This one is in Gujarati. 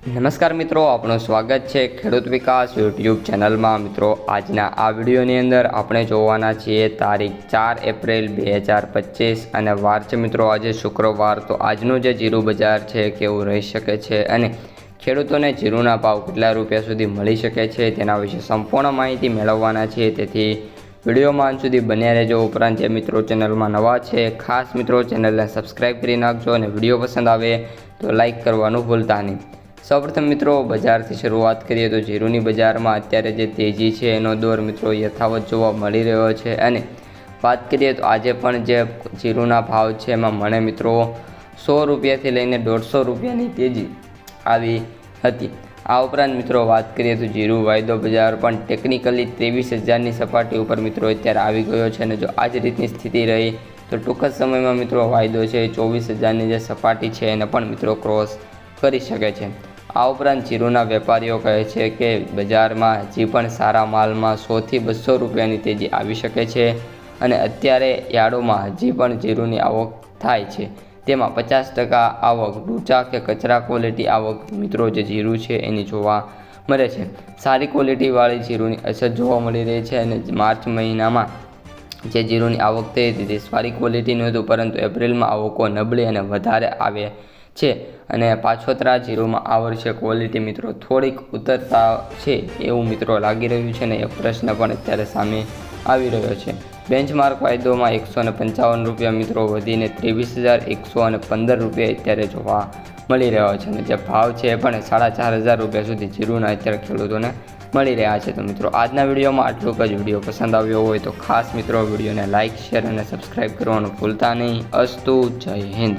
નમસ્કાર મિત્રો, આપનું સ્વાગત છે ખેડૂત વિકાસ યુટ્યુબ ચેનલમાં. મિત્રો, આજના આ વિડીયોની અંદર આપણે જોવાના છીએ તારીખ ચાર એપ્રિલ બે હજાર પચીસ અને વાર છે મિત્રો, આજે શુક્રવાર. તો આજનું જે જીરું બજાર છે કેવું રહી શકે છે અને ખેડૂતોને જીરુના ભાવ કેટલા રૂપિયા સુધી મળી શકે છે તેના વિશે સંપૂર્ણ માહિતી મેળવવાના છીએ. તેથી વિડીયોમાં સુધી બન્યા રહેજો. ઉપરાંત જે મિત્રો ચેનલમાં નવા છે, ખાસ મિત્રો, ચેનલને સબસ્ક્રાઈબ કરી નાખજો અને વીડિયો પસંદ આવે તો લાઈક કરવાનું ભૂલતા નહીં. સૌપ્રથમ મિત્રો બજારથી શરૂઆત કરીએ તો જીરુની બજારમાં અત્યારે જે તેજી છે એનો દોર મિત્રો યથાવત જોવા મળી રહ્યો છે. અને વાત કરીએ તો આજે પણ જે જીરુના ભાવ છે એમાં મને મિત્રો સો રૂપિયાથી લઈને દોઢસો રૂપિયાની તેજી આવી હતી. આ ઉપરાંત મિત્રો વાત કરીએ તો જીરુ વાયદો બજાર પણ ટેકનિકલી ત્રેવીસ હજારની સપાટી ઉપર મિત્રો અત્યારે આવી ગયો છે અને જો આ જ રીતની સ્થિતિ રહી તો ટૂંક જ સમયમાં મિત્રો વાયદો છે ચોવીસ હજારની જે સપાટી છે એને પણ મિત્રો ક્રોસ કરી શકે છે. આ ઉપરાંત જીરુના વેપારીઓ કહે છે કે બજારમાં હજી પણ સારા માલમાં સોથી બસો રૂપિયાની તેજી આવી શકે છે અને અત્યારે યાર્ડોમાં હજી પણ જીરુની આવક થાય છે, તેમાં પચાસ ટકા આવક ડૂચા કે કચરા ક્વોલિટી આવક મિત્રો જે જીરું છે એની જોવા મળે છે. સારી ક્વોલિટીવાળી જીરુની અસર જોવા મળી રહી છે અને માર્ચ મહિનામાં જે જીરુની આવક થઈ હતી તે સારી ક્વોલિટીની હતું પરંતુ એપ્રિલમાં આવકો નબળી અને વધારે આવે છે. અને પાછોતરા જીરોમાં આ વર્ષે ક્વોલિટી મિત્રો થોડીક ઉતરતા છે એવું મિત્રો લાગી રહ્યું છે ને એ પ્રશ્ન પણ અત્યારે સામે આવી રહ્યો છે. બેન્ચમાર્ક વાયદોમાં એકસો ને પંચાવન રૂપિયા મિત્રો વધીને ત્રેવીસ હજાર એકસો અને પંદર રૂપિયા અત્યારે જોવા મળી રહ્યો છે. અને જે ભાવ છે એ પણ સાડા ચાર હજાર રૂપિયા સુધી જીરુના અત્યારે ખેડૂતોને મળી રહ્યા છે. તો મિત્રો આજના વિડીયોમાં આટલું જ. વીડિયો પસંદ આવ્યો હોય તો ખાસ મિત્રો વિડીયોને લાઇક શેર અને સબસ્ક્રાઈબ કરવાનું ભૂલતા નહીં. અસ્તુ જય હિન્દ.